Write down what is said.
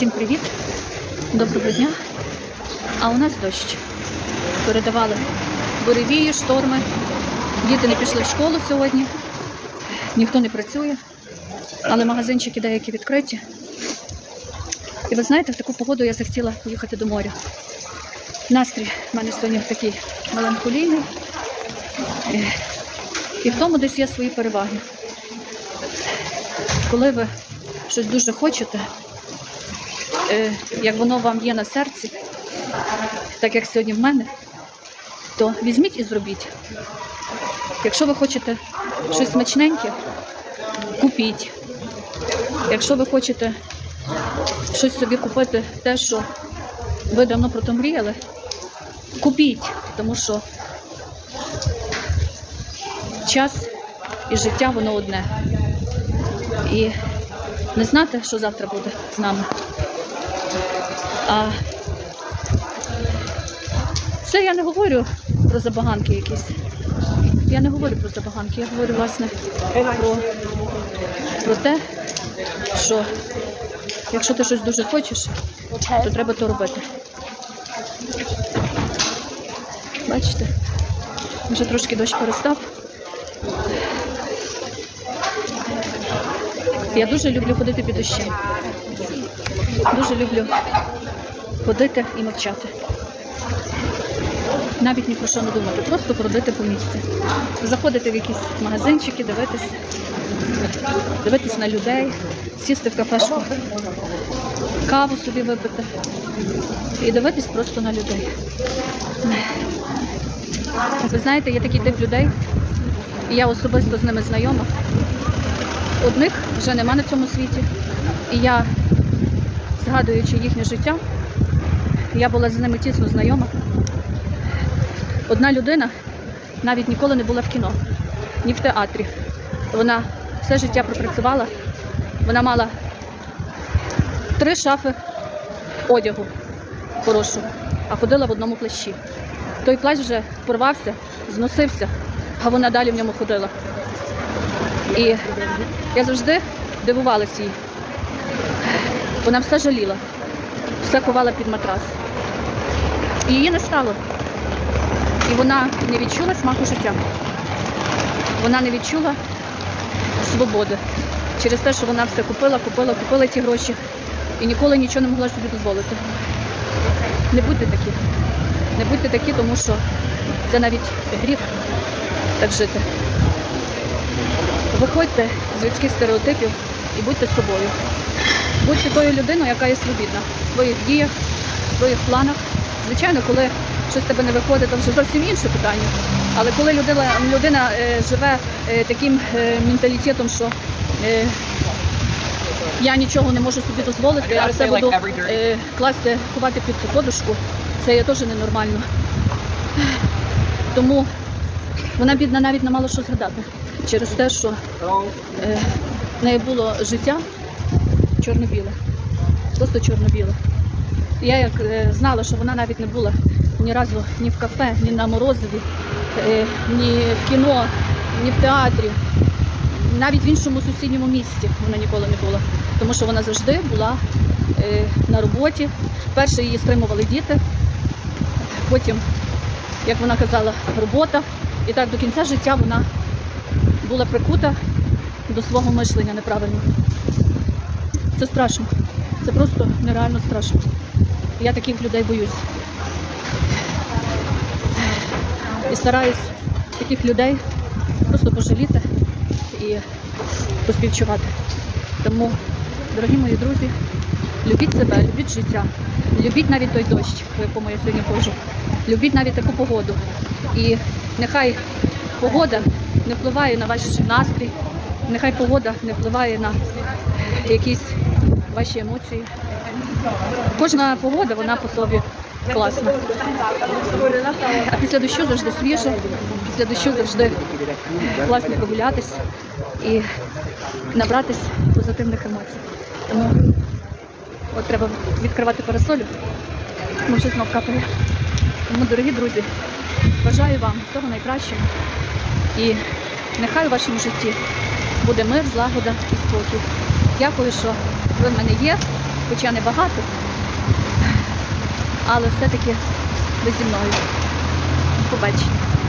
Всім привіт, доброго дня. А у нас дощ. Передавали буревії, шторми. Діти не пішли в школу сьогодні, ніхто не працює, але магазинчики деякі відкриті. І ви знаєте, в таку погоду я захотіла поїхати до моря. Настрій в мене сьогодні такий меланхолійний. І в тому десь є свої переваги. Коли ви щось дуже хочете, як воно вам є на серці, так як сьогодні в мене, то візьміть і зробіть. Якщо ви хочете щось смачненьке, купіть. Якщо ви хочете щось собі купити, те, що ви давно про то мріяли, купіть, тому що час і життя воно одне. І не знати, що завтра буде з нами. А це я не говорю про забаганки якісь. Я не говорю про забаганки, я говорю, власне, про, про те, що якщо ти щось дуже хочеш, то треба то робити. Бачите? Вже трошки дощ перестав. Я дуже люблю ходити під дощем. Дуже люблю ходити і мовчати. Навіть ні про що не думати, просто ходити по місці. Заходити в якісь магазинчики, дивитись, дивитись на людей, сісти в кафешку, каву собі випити і дивитись просто на людей. Ви знаєте, є такий тип людей, і я особисто з ними знайома. Одних вже нема на цьому світі. І я, згадуючи їхнє життя, я була з ними тісно знайома. Одна людина навіть ніколи не була в кіно, ні в театрі. Вона все життя пропрацювала. Вона мала три шафи одягу хорошого, а ходила в одному плащі. Той плащ вже порвався, зносився, а вона далі в ньому ходила. І я завжди дивувалася їй. Вона все жаліла, все ховала під матрас. І її не стало. І вона не відчула смаку життя. Вона не відчула свободи через те, що вона все купила, купила, купила ті гроші і ніколи нічого не могла собі дозволити. Не будьте такі. Не будьте такі, тому що це навіть гріх так жити. Виходьте з людських стереотипів і будьте собою. Будьте тою людиною, яка є свобідна в своїх діях, в своїх планах. Звичайно, коли щось тебе не виходить, то вже зовсім інше питання. Але коли людина, людина е, живе е, таким е, менталітетом, що я нічого не можу собі дозволити, а все буду класти, ховати під подушку, це є теж ненормально. Тому вона бідна навіть не мала що згадати через те, що в неї було життя чорно-біле, просто чорно-біле. Я як е, знала, що вона навіть не була ні разу ні в кафе, ні на морозиві, е, ні в кіно, ні в театрі, навіть в іншому сусідньому місті вона ніколи не була, тому що вона завжди була е, на роботі. Перше її стримували діти, потім, як вона казала, робота. І так до кінця життя вона була прикута до свого мишлення неправильного. Це страшно. Це просто нереально страшно. Я таких людей боюсь. І стараюсь таких людей просто пожаліти і поспівчувати. Тому, дорогі мої друзі, любіть себе, любіть життя, любіть навіть той дощ, по якому я сьогодні ходжу. Любіть навіть таку погоду. І нехай погода не впливає на ваш настрій, нехай погода не впливає на якісь ваші емоції. Кожна погода, вона по собі класна. А після дощу завжди свіже, після дощу завжди класно прогулятись і набратись позитивних емоцій. Тому от треба відкривати парасолю, тому що знов капає. Тому, дорогі друзі, бажаю вам всього найкращого. І нехай у вашому житті буде мир, злагода і спокій. Дякую, що ви в мене є. хоча не багато, але все-таки ви зі мною. Побачення.